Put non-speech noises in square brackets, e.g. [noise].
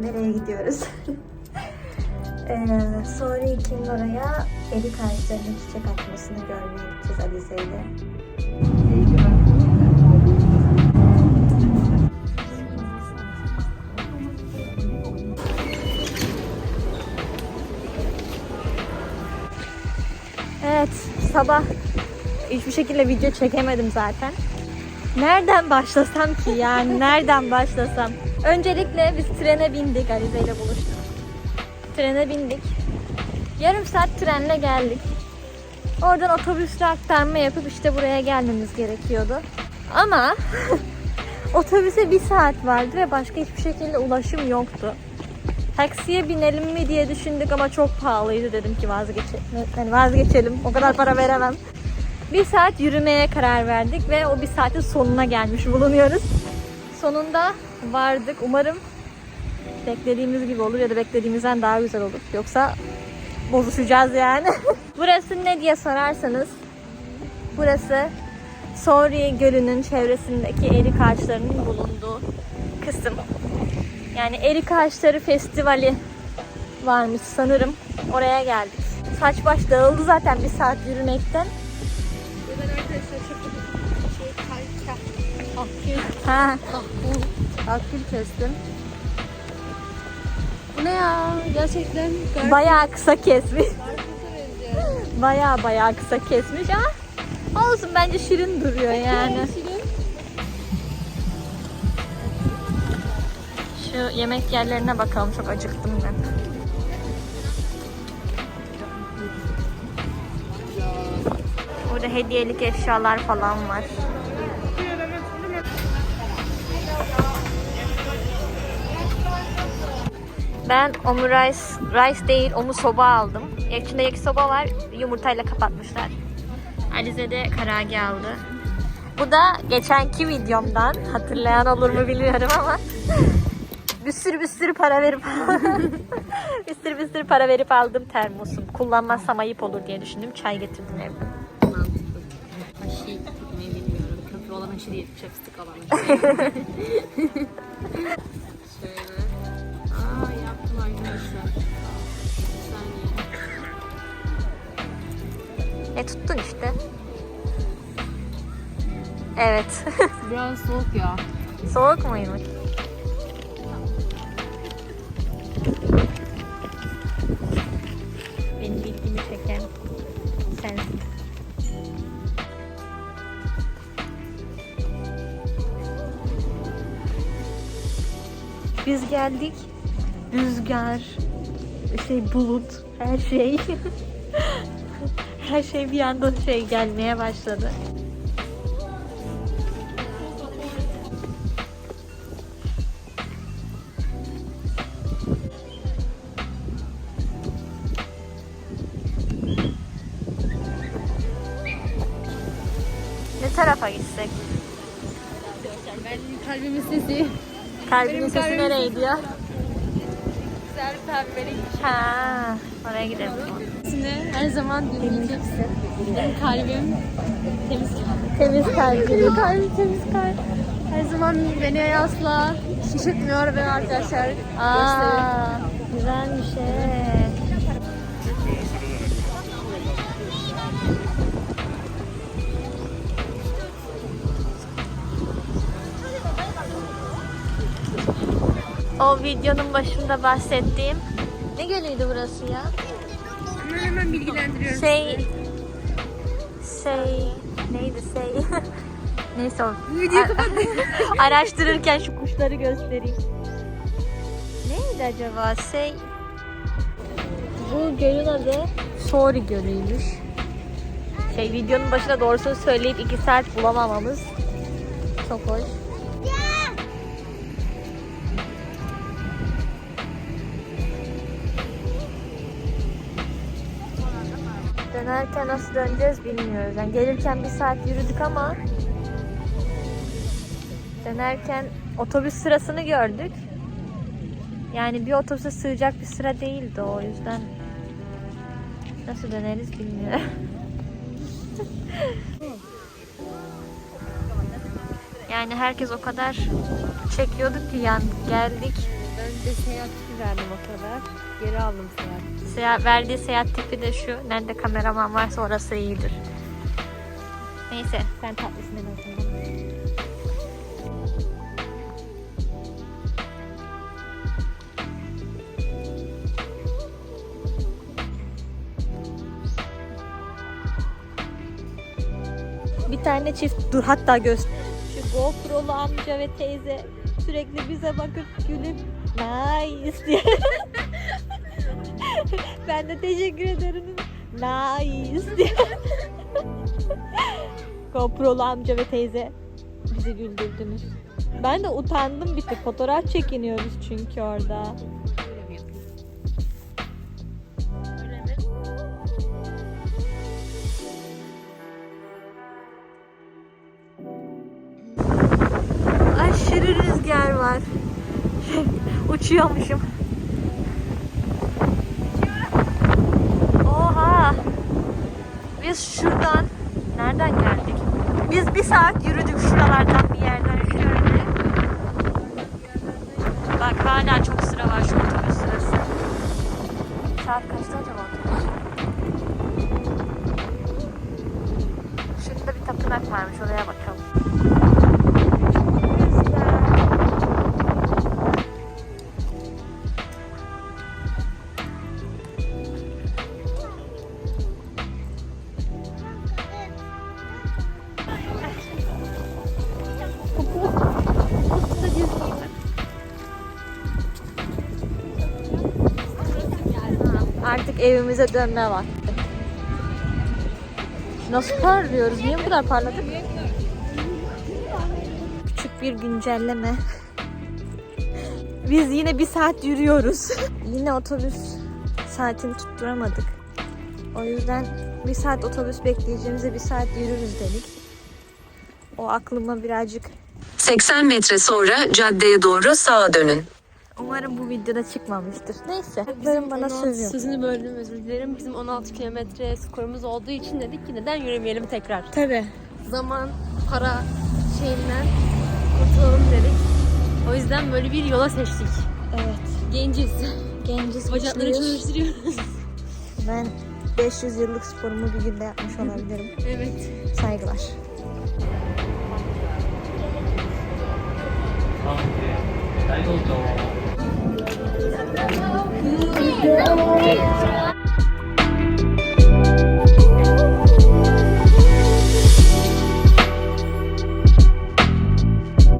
Nereye gidiyoruz? [laughs] ee, sonra için oraya erik ağaçlarının çiçek açmasını görmeye gideceğiz Alize. Evet, sabah hiçbir şekilde video çekemedim zaten. Nereden başlasam ki yani nereden başlasam? Öncelikle biz trene bindik Alize ile buluştuk. Trene bindik. Yarım saat trenle geldik. Oradan otobüsle aktarma yapıp işte buraya gelmemiz gerekiyordu. Ama [laughs] otobüse bir saat vardı ve başka hiçbir şekilde ulaşım yoktu. Taksiye binelim mi diye düşündük ama çok pahalıydı dedim ki vazgeçelim. Yani vazgeçelim. O kadar para veremem. Bir saat yürümeye karar verdik ve o bir saatin sonuna gelmiş bulunuyoruz. Sonunda vardık. Umarım beklediğimiz gibi olur ya da beklediğimizden daha güzel olur. Yoksa bozuşacağız yani. [laughs] Burası ne diye sorarsanız burası Sori Gölü'nün çevresindeki erik ağaçlarının bulunduğu kısım. Yani erik ağaçları festivali varmış sanırım. Oraya geldik. Saç baş dağıldı zaten bir saat yürümekten. Ha. Akül kestim. Bu ne ya? Gerçekten garip. Bayağı kısa kesmiş. Bayağı bayağı kısa kesmiş ama olsun bence şirin duruyor yani. Şu yemek yerlerine bakalım çok acıktım ben. Burada hediyelik eşyalar falan var. Ben omurice rice değil omu soba aldım. İçinde yakisoba var. Yumurtayla kapatmışlar. Alize de karage aldı. Bu da geçenki videomdan. Hatırlayan olur mu bilmiyorum ama. [laughs] bir sürü bir sürü para verip [laughs] bir sürü bir sürü para verip aldım termosum. Kullanmazsam ayıp olur diye düşündüm. Çay getirdim evden. Mantıklı. Aşı gitmeyi bilmiyorum. Köprü olan aşı değil. Chapstick olan aşı. Şöyle. Aa yaptım arkadaşlar. Bir saniye. E tuttun işte. Evet. [laughs] Biraz soğuk ya. Soğuk muymuş? Biz geldik. Rüzgar, şey bulut, her şey. [laughs] her şey bir anda şey gelmeye başladı. Ne tarafa gitsek? Ben kalbimin sesi. Kalbinin sesi kalbim- nereye gidiyor? Güzel pembeli. Ha, oraya gidelim. Sesini her zaman dinleyeceksin. Benim kalbim temiz kalp. Temiz kalbini. Benim kalbim temiz kalp. Her zaman beni asla şişirtmiyor ve arkadaşlar. Aa, güzelmiş he. O videonun başında bahsettiğim ne gölüydü burası ya? Hemen hemen bilgilendiriyorum. Şey şey neydi şey [laughs] neyse o. Videoyu kapat. [laughs] Araştırırken şu kuşları göstereyim. Neydi acaba? Şey bu gölün adı Sori Gölü'ymüş. Şey videonun başında doğrusunu söyleyip iki saat bulamamamız çok hoş. Dönerken nasıl döneceğiz bilmiyoruz. Yani gelirken bir saat yürüdük ama dönerken otobüs sırasını gördük. Yani bir otobüse sığacak bir sıra değildi o yüzden nasıl döneriz bilmiyorum. [laughs] yani herkes o kadar çekiyordu ki yan geldik. Ben de seyahat verdim o kadar. Geri aldım seyahat. Seyahat, verdiği seyahat tipi de şu. Nerede kameraman varsa orası iyidir. Neyse sen tatlısın en azından. Bir tane çift dur hatta göster. Şu GoPro'lu amca ve teyze sürekli bize bakıp gülüp nice [laughs] diye. [laughs] ben de teşekkür ederim. Nice diye. [laughs] GoPro'lu amca ve teyze bizi güldürdünüz. Ben de utandım bir tık. Fotoğraf çekiniyoruz çünkü orada. Aşırı rüzgar var. [laughs] Uçuyormuşum. Biz şuradan nereden geldik? Biz bir saat yürüdük şuralardan bir yerden şöyle. Bak hala çok sıra var şu otobüs sırası. Saat kaçta acaba evimize dönme vakti. Nasıl parlıyoruz? Niye bu kadar parladık? Küçük bir güncelleme. Biz yine bir saat yürüyoruz. yine otobüs saatini tutturamadık. O yüzden bir saat otobüs bekleyeceğimize bir saat yürürüz dedik. O aklıma birazcık 80 metre sonra caddeye doğru sağa dönün. Umarım bu videoda çıkmamıştır. Neyse. Haklarım bana 16 sövüyor. Sözünü böldüm özür dilerim. Bizim 16 kilometre skorumuz olduğu için dedik ki neden yürümeyelim tekrar. Tabii. Zaman, para şeyinden kurtulalım dedik. O yüzden böyle bir yola seçtik. Evet. Genciz. Genciz Bacakları çalıştırıyoruz. Ben 500 yıllık sporumu bir günde yapmış olabilirim. [laughs] evet. Saygılar. Thank you.